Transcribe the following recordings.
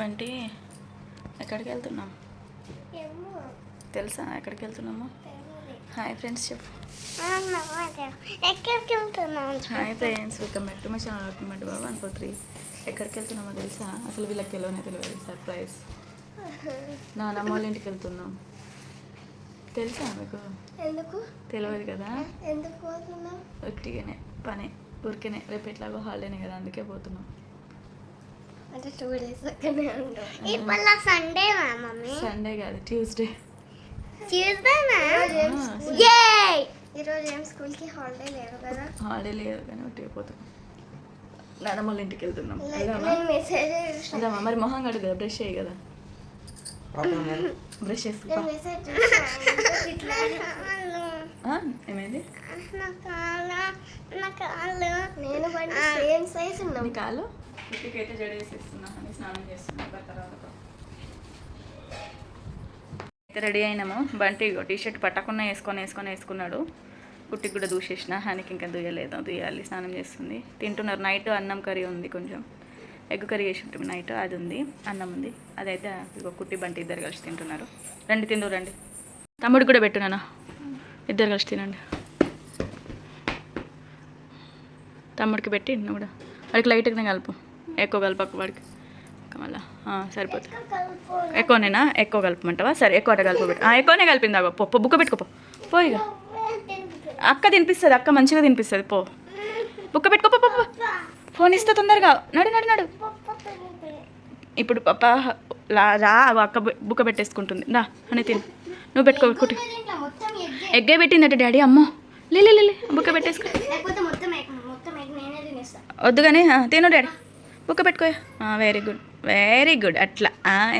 వంటి ఎక్కడికి వెళ్తున్నాం తెలుసా? ఎక్కడికి వెళ్తున్నాము? హాయ్ ఫ్రెండ్స్ చెప్పు. ఎక్కడికి వెళ్తున్నాం hi friends welcome back to my channel back Babu one four three ఎక్కడికి వెళ్తున్నామో తెలుసా? అసలు వీళ్ళకి తెలియనే తెలియదు. సర్ప్రైజ్ నానమ్మ వాళ్ళ ఇంటికి వెళ్తున్నాం. తెలుసా మీకు? ఎందుకు? తెలియదు కదా? ఎందుకు పోతున్నాం ఒట్టిగానే పని ఊరికేనే. రేపు ఎట్లాగో హాలిడేనే కదా అందుకే పోతున్నాం. అంటే టూ డేస్ అక్కడనే ఉంటాం. ఇప్పుడు సండే మా మమ్మీ. సండే కాదు ట్యూస్డే ట్యూస్డే ఈరోజు ఏం స్కూల్కి హాలిడే లేదు కదా? హాలిడే లేదు కానీ ఒట్టిగా పోతున్నాం నానమ్మ వాళ్ళ ఇంటికి వెళ్తున్నాం. వెళ్దామా? మరి మొహం కడుగు కదా. బ్రష్ చేయి కదా బ్రష్ ఏమైంది? నా కాలు నేను సేమ్ సైజ్ ఉన్నాం. నీ కాలు ఇంటికైతే జడ స్నానం చేస్తున్నా తర్వాత. అయితే రెడీ అయినాము. బంటి టీ షర్ట్ పట్టకుండా వేసుకొని వేసుకొని వేసుకున్నాడు. కుట్టికి కూడా దూసేసిన. ఆయనకి ఇంకా దూయలేదు దూయాలి స్నానం చేస్తుంది. తింటున్నారు. నైట్ అన్నం కర్రీ ఉంది కొంచెం. ఎగ్ కర్రీ చేసి ఉంటుంది. నైట్ అది ఉంది. అన్నం ఉంది. అదైతే ఇగో కుట్టి బంటి ఇద్దరు కలిసి తింటున్నారు. రండి తిండు రండి. తమ్ముడికి కూడా పెట్టున్నాను ఇద్దరు కలిసి తినండి. తమ్ముడికి పెట్టి నువ్వు కూడా. వాడికి లైట్గా కలుపు. ఎక్కువ కలపకు వాడికి. మళ్ళా సరిపోతుంది. ఎక్కువనేనా ఎక్కువ కలపమంటావా? సరే ఎక్కువ అట కలుపు ఎక్కువనే కలిపింది అగో పో బుక్క పెట్టుకో పో. ఇక. అక్క తినిపిస్తుంది అక్క మంచిగా తినిపిస్తుంది పో. బుక్క పెట్టుకో పో. ఫోన్ ఇస్తే తొందరగా. నడు నడు నడు. ఇప్పుడు పాప రా అక్క బుక్క పెట్టేసుకుంటుంది. రా అని తిను. నువ్వు పెట్టుకో కుట్టి. ఎగ్గే. పెట్టిందట డాడీ అమ్మో. లే బుక్క పెట్టేసుకో. వద్దు కానీ తిను డాడీ. బుక్క పెట్టుకో. వెరీ గుడ్ వెరీ గుడ్ అట్లా.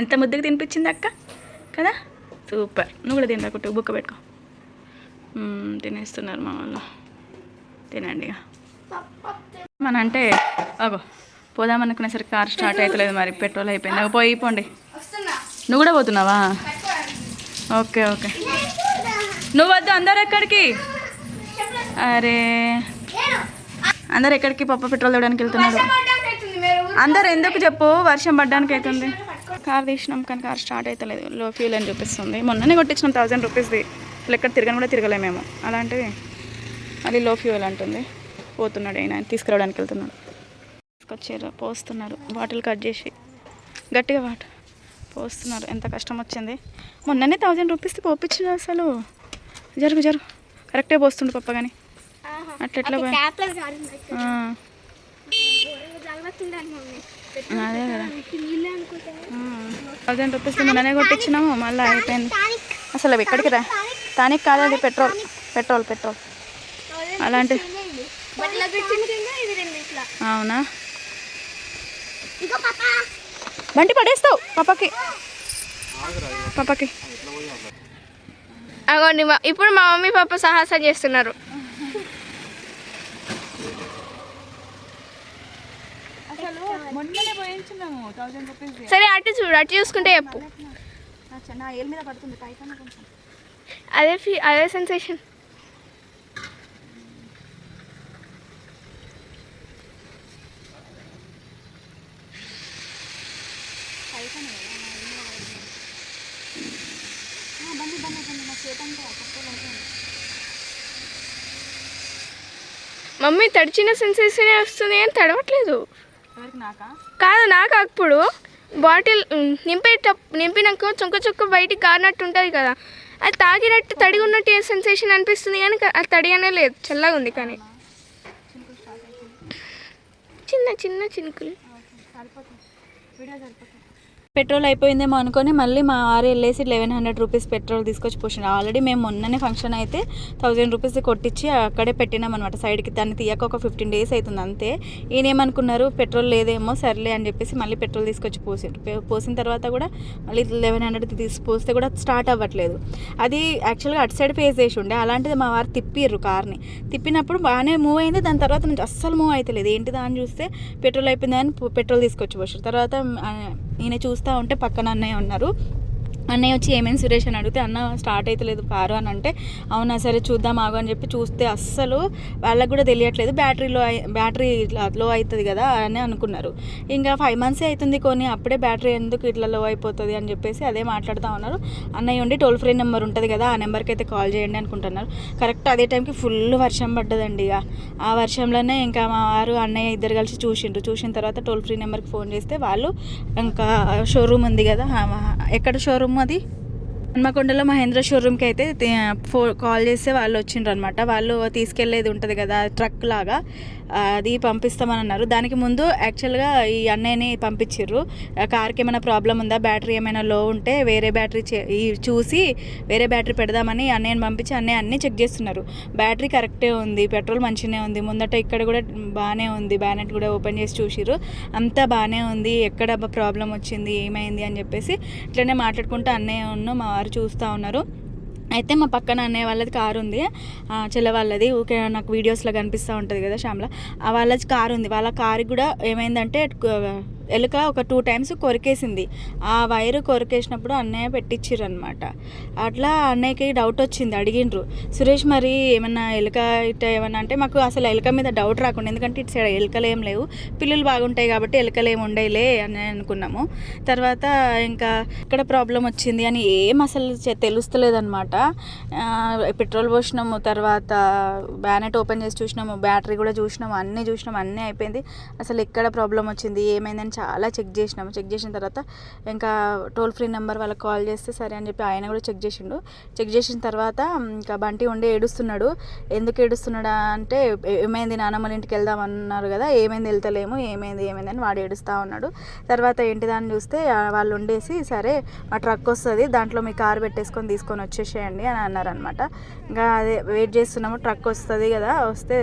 ఎంత ముద్దుగా తినిపించింది అక్క? కదా? సూపర్ నువ్వు కూడా తినరా కుట్టు? బుక్క పెట్టుకో. తినేస్తున్నారు మా వాళ్ళు. తినండి ఇక. మన అంటే అగో పోదామనుకునేసరికి కార్ స్టార్ట్ అవుతలేదు మరి. పెట్రోల్ అయిపోయింది. పోయి పోండి. నువ్వు కూడా పోతున్నావా? Okay okay. నువ్వు వద్దు అందరు ఎక్కడికి? అరే. అందరు ఎక్కడికి? పప్పు పెట్రోల్ తేవడానికి వెళ్తున్నారు. అందరు ఎందుకు చెప్పు? వర్షం పడ్డానికి అవుతుంది. కార్ తీసినాం కానీ కార్ స్టార్ట్ అవుతలేదు లో ఫ్యూల్ అని చూపిస్తుంది. మొన్ననే కొట్టించినాం థౌజండ్ రూపీస్ది. అసలు ఎక్కడ తిరగని కూడా తిరగలేము మేము. అలాంటివి అది లో ఫ్యూల్ అంటుంది. పోతున్నాడు ఆయన. తీసుకురావడానికి వెళ్తున్నాడు. తీసుకొచ్చారు. పోస్తున్నారు. బాటిల్ కట్ చేసి. గట్టిగా వాటర్ పోస్తున్నారు. ఎంత కష్టం వచ్చింది. మొన్ననే థౌజండ్ రూపీస్ది పోపించిన అసలు. జరుగు జరుగు. కరెక్టే పోస్తుండు పప్ప కానీ అట్లా ఎట్లా అదే కదా థౌజండ్ రూపీస్ మొన్ననే కొట్టించినాము మళ్ళీ అయిపోయింది అసలు అవి ఎక్కడికి రా తానికి కాదు అది పెట్రోల్ పెట్రోల్ పెట్రోల్ అలాంటి అవునా బండి పడేస్తావు పాపకి పాపకి అగోండి మా ఇప్పుడు మా మమ్మీ పాప సాహసం చేస్తున్నారు. మొన్ననే పోయించినాము థౌజండ్ రూపీస్ సరే అటు చూడు అటు చూసుకుంటే చెప్పు. నా ఏల్ మీద పడుతుంది పైకన్నా కొంచెం. అదే ఫీ అదే సెన్సేషన్ బండి బండి బండి నా చేతంతా పెట్రోల్ అయిపోయింది మమ్మీ తడిచిన సెన్సేషన్ వస్తుంది అని తడవట్లేదు. కాదు నాకు అప్పుడు. బాటిల్ నింపేట నింపినాక చుక్క చుక్క బయటికి కారినట్టు ఉంటుంది కదా. అది తాగినట్టు తడిగి ఉన్నట్టు ఏ సెన్సేషన్ అనిపిస్తుంది కానీ అది తడిగానే లేదు. చల్లగా ఉంది కానీ. చిన్న చిన్న చినుకులు. పెట్రోల్ అయిపోయిందేమో అనుకొని మళ్ళీ మా ఆరు వెళ్ళేసి లెవెన్ హండ్రెడ్ రూపీస్ పెట్రోల్ తీసుకొచ్చి పోసిన ఆల్రెడీ మేము మొన్ననే ఫంక్షన్ అయితే థౌజండ్ రూపీస్ కొట్టించి అక్కడే పెట్టినాం అనమాట సైడ్కి దాన్ని తీయక ఒక ఫిఫ్టీన్ డేస్ అవుతుంది అంతే. ఈయన ఏమనుకున్నారు పెట్రోల్ లేదేమో సర్లే అని చెప్పేసి మళ్ళీ పెట్రోల్ తీసుకొచ్చి పోసిండ్రు పోసిన తర్వాత కూడా మళ్ళీ లెవెన్ హండ్రెడ్ తీసి పోస్తే కూడా స్టార్ట్ అవ్వట్లేదు. అది యాక్చువల్గా అటు సైడ్ ఫేస్ చేసి ఉండే. అలాంటిది మా వారు తిప్పిర్రు కార్ని. తిప్పినప్పుడు బాగానే మూవ్ అయింది. దాని తర్వాత నుంచి అస్సలు మూవ్ అవుతలేదు ఏంటిదా అని చూస్తే పెట్రోల్ అయిపోయిందని పెట్రోల్ తీసుకొచ్చి పోసారు తర్వాత ఆ, ఈయన చూస్తూ ఉంటే పక్కన అన్నయ్య ఉన్నారు. అన్నయ్య వచ్చి ఏమేమి సురేష్? అని అడిగితే అన్న స్టార్ట్ అవుతలేదు కారు. అని అంటే అవునా సరే చూద్దాం ఆగు అని చెప్పి చూస్తే అస్సలు వాళ్ళకి కూడా తెలియట్లేదు. బ్యాటరీ లో బ్యాటరీ ఇట్లా లో అవుతుంది కదా అని అనుకున్నారు. ఇంకా ఫైవ్ మంత్సే అవుతుంది కొని అప్పుడే బ్యాటరీ ఎందుకు ఇట్లా లో అయిపోతుంది అని చెప్పేసి అదే మాట్లాడుతూ ఉన్నారు. అన్నయ్య ఉండి టోల్ ఫ్రీ నెంబర్ ఉంటుంది కదా ఆ నెంబర్కి అయితే కాల్ చేయండి అనుకుంటున్నారు. కరెక్ట్ అదే టైంకి ఫుల్ వర్షం పడ్డదండి ఇక. ఆ వర్షంలోనే ఇంకా మా వారు అన్నయ్య ఇద్దరు కలిసి చూసిండ్రు. చూసిన తర్వాత టోల్ ఫ్రీ నెంబర్కి ఫోన్ చేస్తే వాళ్ళు ఇంకా షోరూమ్ ఉంది కదా ఎక్కడ షోరూమ్ అది? హన్మకొండలో మహేంద్ర షోరూమ్కి అయితే ఫో కాల్ చేస్తే వాళ్ళు వచ్చిండ్రు అనమాట వాళ్ళు తీసుకెళ్ళేది ఉంటుంది కదా ట్రక్ లాగా. అది పంపిస్తామని అన్నారు దానికి ముందు యాక్చువల్గా ఈ అన్నయ్యని పంపించిర్రు. కార్కి ఏమైనా ప్రాబ్లం ఉందా? బ్యాటరీ ఏమైనా లో ఉంటే వేరే బ్యాటరీ చే- ఈ చూసి వేరే బ్యాటరీ పెడదామని అన్నయ్యని పంపించి అన్నయ్య అన్నీ చెక్ చేస్తున్నారు. బ్యాటరీ కరెక్టే ఉంది పెట్రోల్ మంచిగానే ఉంది. ముందట ఇక్కడ కూడా బాగానే ఉంది బ్యానెట్ కూడా ఓపెన్ చేసి చూసిర్రు. అంతా బాగానే ఉంది ఎక్కడ ప్రాబ్లం వచ్చింది ఏమైంది అని చెప్పేసి ఇట్లనే మాట్లాడుకుంటూ అన్నయ్య ఉన్న మా వారు చూస్తూ ఉన్నారు. అయితే మా పక్కన అన్నయ్య వాళ్ళది కారు ఉంది. చెల్ల వాళ్ళది. ఊకే నాకు వీడియోస్లో కనిపిస్తూ ఉంటుంది కదా శ్యామల. వాళ్ళది కారు ఉంది. వాళ్ళ కారు కూడా ఏమైందంటే ఎలుక ఒక టూ టైమ్స్ కొరికేసింది. ఆ వైరు కొరికేసినప్పుడు అన్నయ్య పెట్టించారు అనమాట అట్లా అన్నయ్యకి డౌట్ వచ్చింది అడిగిండ్రు. సురేష్ మరి ఏమన్నా ఎలుక ఇట్ట ఏమన్నా అంటే మాకు అసలు ఎలుక మీద డౌట్ రాకుండా ఎందుకంటే ఇటు సైడ్ ఎలుకలు ఏం లేవు. పిల్లలు బాగుంటాయి కాబట్టి ఎలుకలు ఏమి ఉండేలే అని అనుకున్నాము. తర్వాత ఇంకా ఇక్కడ ప్రాబ్లం వచ్చింది అని ఏం అసలు తెలుస్తలేదనమాట తెలుస్తలేదన్నమాట. పెట్రోల్ పోసినాము తర్వాత బ్యానెట్ ఓపెన్ చేసి చూసినాము బ్యాటరీ కూడా చూసినాము అన్నీ చూసినాము అన్నీ అయిపోయింది. అసలు ఎక్కడ ప్రాబ్లం వచ్చింది ఏమైందని చాలా చెక్ చేసినాము. చెక్ చేసిన తర్వాత ఇంకా టోల్ ఫ్రీ నెంబర్ వాళ్ళకి కాల్ చేస్తే సరే అని చెప్పి ఆయన కూడా చెక్ చేసిండు. చెక్ చేసిన తర్వాత ఇంకా బంటి ఉండి ఏడుస్తున్నాడు. ఎందుకు ఏడుస్తున్నాడా అంటే ఏమైంది నానమ్మల ఇంటికి వెళ్దాం అన్నారు కదా ఏమైంది వెళ్తలేము ఏమైంది ఏమైంది అని వాడు ఏడుస్తూ ఉన్నాడు. తర్వాత ఏంటిదని చూస్తే వాళ్ళు ఉండేసి సరే మా ట్రక్ వస్తుంది దాంట్లో మీ కారు పెట్టేసుకొని తీసుకొని వచ్చేసేయండి అని అన్నారనమాట ఇంకా అదే వెయిట్ చేస్తున్నాము ట్రక్ వస్తుంది కదా వస్తే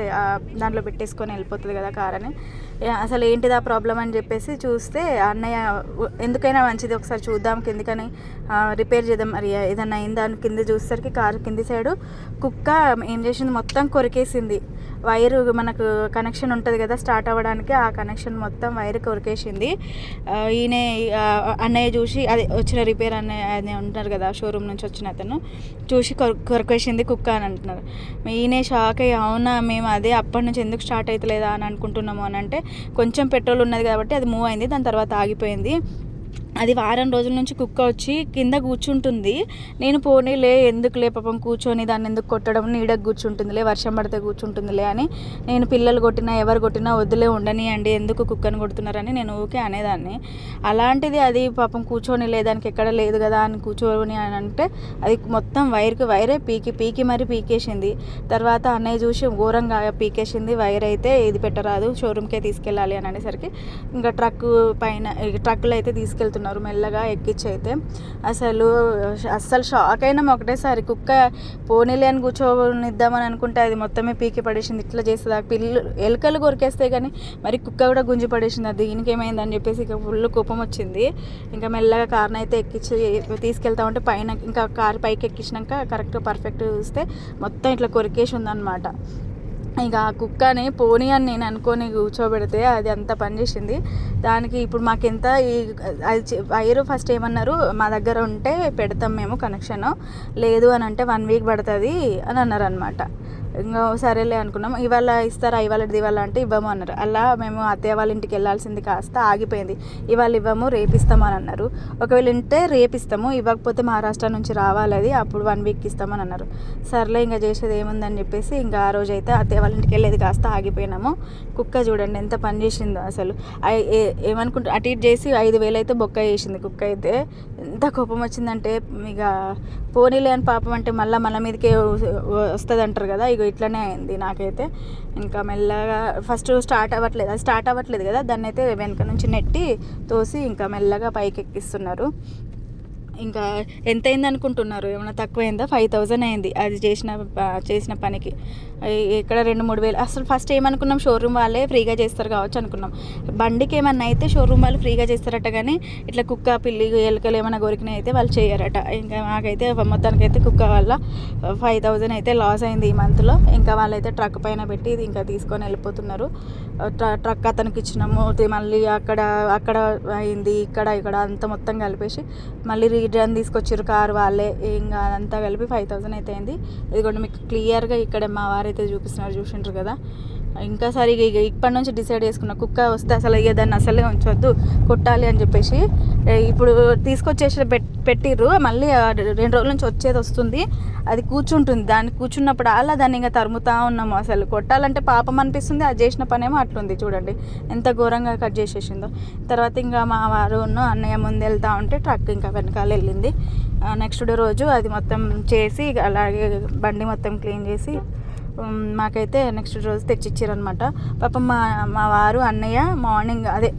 దాంట్లో పెట్టేసుకొని వెళ్ళిపోతుంది కదా కార్ అని. అసలు ఏంటిది ఆ ప్రాబ్లం అని చెప్పేసి చూ చూస్తే అన్నయ్య ఎందుకైనా మంచిది ఒకసారి చూద్దాం కిందికని రిపేర్ చేద్దాం మరి ఏదన్నా అయిందా అని కింద చూసేసరికి కారు కింది సైడు కుక్క ఏం చేసింది? మొత్తం కొరికేసింది. వైరు మనకు కనెక్షన్ ఉంటుంది కదా స్టార్ట్ అవ్వడానికి ఆ కనెక్షన్ మొత్తం వైర్ కొరికేసింది ఈయన అన్నయ్య చూసి అది వచ్చిన రిపేర్ అన్నయ్య అని ఉంటారు కదా షోరూమ్ నుంచి వచ్చిన అతను చూసి కొరికేసింది కుక్క అని అంటున్నారు. ఈయన షాక్ అయ్యి అవునా మేము అదే అప్పటి నుంచి ఎందుకు స్టార్ట్ అవుతలేదా అని అనుకుంటున్నాము అని అంటే కొంచెం పెట్రోల్ ఉన్నది కాబట్టి అది మూవ్ అయింది దాని తర్వాత ఆగిపోయింది. అది వారం రోజుల నుంచి కుక్క వచ్చి కింద కూర్చుంటుంది. నేను పోనీలే ఎందుకులే పాపం కూర్చొని దాన్ని ఎందుకు కొట్టడం? నీడకు కూర్చుంటుందిలే వర్షం పడితే కూర్చుంటుందిలే అని నేను పిల్లలు కొట్టినా ఎవరు కొట్టినా వద్దులే ఉండనియండి ఎందుకు కుక్కను కొడుతున్నారని నేను ఊకే అనేదాన్ని. అలాంటిది అది పాపం కూర్చొని లేదానికి ఎక్కడ లేదు కదా అని కూర్చొని అని అంటే అది మొత్తం వైర్కి వైరే పీకి పీకి మరి పీకేసింది. తర్వాత అన్నయ్య చూసి ఘోరంగా పీకేసింది వైర్ అయితే ఇది పెట్టరాదు షోరూమ్కే తీసుకెళ్ళాలి అని అనేసరికి ఇంకా ట్రక్ పైన ట్రక్కులో అయితే తీసుకెళ్తున్నారు. మెల్లగా ఎక్కించి అయితే అసలు అస్సలు షాక్ అయినాం ఒకటేసారి కుక్క పోనీలే అని కూర్చోనిద్దామని అనుకుంటే అది మొత్తమే పీకి పడేసింది. ఇట్లా చేస్తుంది. ఆ పిల్లు ఎలుకలు కొరికేస్తాయి కానీ మరి కుక్క కూడా గుంజి పడేసింది. అది దీనికి ఏమైందని చెప్పేసి ఇక ఫుల్ కోపం వచ్చింది. ఇంకా మెల్లగా కార్ని అయితే ఎక్కించి తీసుకెళ్తామంటే పైన ఇంకా కారు పైకి ఎక్కించినాక కరెక్ట్ పర్ఫెక్ట్ చూస్తే మొత్తం ఇట్లా కొరికేసి ఉందన్నమాట ఇక ఆ కుక్కని పోనీ అని నేను అనుకొని కూర్చోబెడితే అది అంత పని చేసింది. దానికి ఇప్పుడు మాకు ఎంత ఈ అది వైరు ఫస్ట్ ఏమన్నారు మా దగ్గర ఉంటే పెడతాం మేము కనెక్షన్. లేదు అని అంటే వన్ వీక్ పడుతుంది అని అన్నారు అనమాట ఇంకా సరేలే అనుకున్నాం. ఇవాళ ఇస్తారా ఇవాళ ఇవాళ అంటే ఇవ్వము అన్నారు. అలా మేము అత్తయ్య వాళ్ళ ఇంటికి వెళ్ళాల్సింది కాస్త ఆగిపోయింది. ఇవాళ ఇవ్వము రేపిస్తామని అన్నారు. ఒకవేళ ఉంటే రేపిస్తాము ఇవ్వకపోతే మహారాష్ట్ర నుంచి రావాలి అది అప్పుడు వన్ వీక్ ఇస్తామని అన్నారు. సర్లే ఇంకా చేసేది ఏముందని చెప్పేసి ఇంకా ఆ రోజు అయితే అత్తయ్య వాళ్ళ ఇంటికి వెళ్ళేది కాస్త ఆగిపోయినాము. కుక్క చూడండి ఎంత పని చేసిందో అసలు. ఏమనుకుంటా అటు ఇటు చేసి ఐదు వేలు అయితే బొక్క చేసింది కుక్క అయితే. ఎంత కోపం వచ్చిందంటే ఇక పోనీలే అని పాపం అంటే మళ్ళీ మన మీదకే వస్తుంది అంటారు కదా ఇక ఇట్లనే అయింది నాకైతే. ఇంకా మెల్లగా ఫస్ట్ స్టార్ట్ అవ్వట్లేదు అది స్టార్ట్ అవ్వట్లేదు కదా దాన్ని అయితే వెనక నుంచి నెట్టి తోసి ఇంకా మెల్లగా పైకి ఎక్కిస్తున్నారు ఇంకా ఎంత అయింది అనుకుంటున్నారు? ఏమైనా తక్కువైందా? ఫైవ్ థౌజండ్ అయింది అది చేసిన చేసిన పనికి. ఇక్కడ రెండు మూడు వేలు. అసలు ఫస్ట్ ఏమనుకున్నాం? షోరూమ్ వాళ్ళే ఫ్రీగా చేస్తారు కావచ్చు అనుకున్నాం. బండికి ఏమన్నా అయితే షోరూమ్ వాళ్ళు ఫ్రీగా చేస్తారట కానీ ఇట్లా కుక్క పిల్లి ఎలుకలు ఏమైనా కొరికినాయి అయితే వాళ్ళు చేయరట. ఇంకా మాకైతే మొత్తానికి అయితే కుక్క వల్ల ఫైవ్ థౌజండ్ అయితే లాస్ అయింది ఈ మంత్లో ఇంకా వాళ్ళైతే ట్రక్ పైన పెట్టి ఇది ఇంకా తీసుకొని వెళ్ళిపోతున్నారు. ట్రక్ అతనికి ఇచ్చినాము. మళ్ళీ అక్కడ అక్కడ అయింది ఇక్కడ ఇక్కడ అంతా మొత్తం కలిపేసి మళ్ళీ రిటర్న్ తీసుకొచ్చారు కారు వాళ్ళే. ఇంకా అదంతా కలిపి ఫైవ్ థౌసండ్ అయితే అయింది. ఇదిగోండి మీకు క్లియర్గా ఇక్కడ మా వారైతే చూపిస్తున్నారు చూసింటారు కదా. ఇంకా సరే ఇక ఇప్పటి నుంచి డిసైడ్ చేసుకున్న కుక్క వస్తే అసలు ఇక దాన్ని అసలే ఉంచొద్దు కొట్టాలి అని చెప్పేసి. ఇప్పుడు తీసుకొచ్చేసి పెట్ పెట్టిర్రు మళ్ళీ రెండు రోజుల నుంచి వచ్చేది వస్తుంది. అది కూర్చుంటుంది. దాన్ని కూర్చున్నప్పుడు అలా దాన్ని ఇంకా తరుముతా ఉన్నాము అసలు. కొట్టాలంటే పాపం అనిపిస్తుంది అది చేసిన పనేమో అట్లుంది చూడండి. ఎంత ఘోరంగా కట్ చేసేసిందో. తర్వాత ఇంకా మా వారు ఉన్న అన్నయ్య ముందు వెళ్తా ఉంటే ట్రక్ ఇంకా వెనకాల వెళ్ళింది. నెక్స్ట్ డే రోజు అది మొత్తం చేసి అలాగే బండి మొత్తం క్లీన్ చేసి మాకైతే నెక్స్ట్ రోజు తెచ్చిచ్చారనమాట పాపం మా మా వారు అన్నయ్య మార్నింగ్ అదే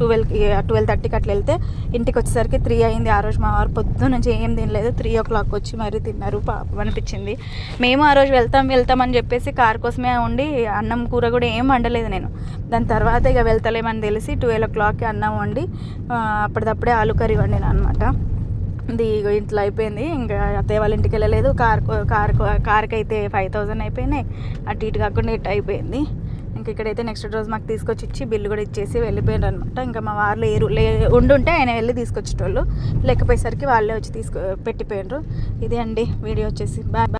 ట్వెల్వ్ ట్వెల్వ్ థర్టీకి అట్లా వెళ్తే ఇంటికి వచ్చేసరికి త్రీ అయింది. ఆ రోజు మా వారు పొద్దు నుంచి ఏం తినలేదు. త్రీ ఓ క్లాక్ వచ్చి మరీ తిన్నారు. పాపం అనిపించింది. మేము ఆ రోజు వెళ్తాం వెళ్తాం అని చెప్పేసి కార్ కోసమే ఉండి అన్నం కూర కూడా ఏం వండలేదు నేను. దాని తర్వాత ఇక వెళ్తలేమని తెలిసి ట్వెల్వ్ ఓ క్లాక్కి అన్నం వండి అప్పటిదప్పుడే ఆలు కర్రీ వండిన అనమాట ఇది ఇంట్లో అయిపోయింది. ఇంకా అత్తయ్య వాళ్ళ ఇంటికి వెళ్ళలేదు. కార్ కార్ కార్కి అయితే ఫైవ్ థౌజండ్ అయిపోయినాయి. అటు ఇటు కాకుండా ఇటు అయిపోయింది. ఇంకా ఇక్కడైతే నెక్స్ట్ రోజు మాకు తీసుకొచ్చి ఇచ్చి బిల్లు కూడా ఇచ్చేసి వెళ్ళిపోయారు అనమాట ఇంకా మా వారు లేరు. లే ఉండుంటే ఆయన వెళ్ళి తీసుకొచ్చేటోళ్ళు. లేకపోయేసరికి వాళ్ళే వచ్చి తీసుకు పెట్టిపోయినారు. ఇదే అండి. వీడియో వచ్చేసి. Bye bye.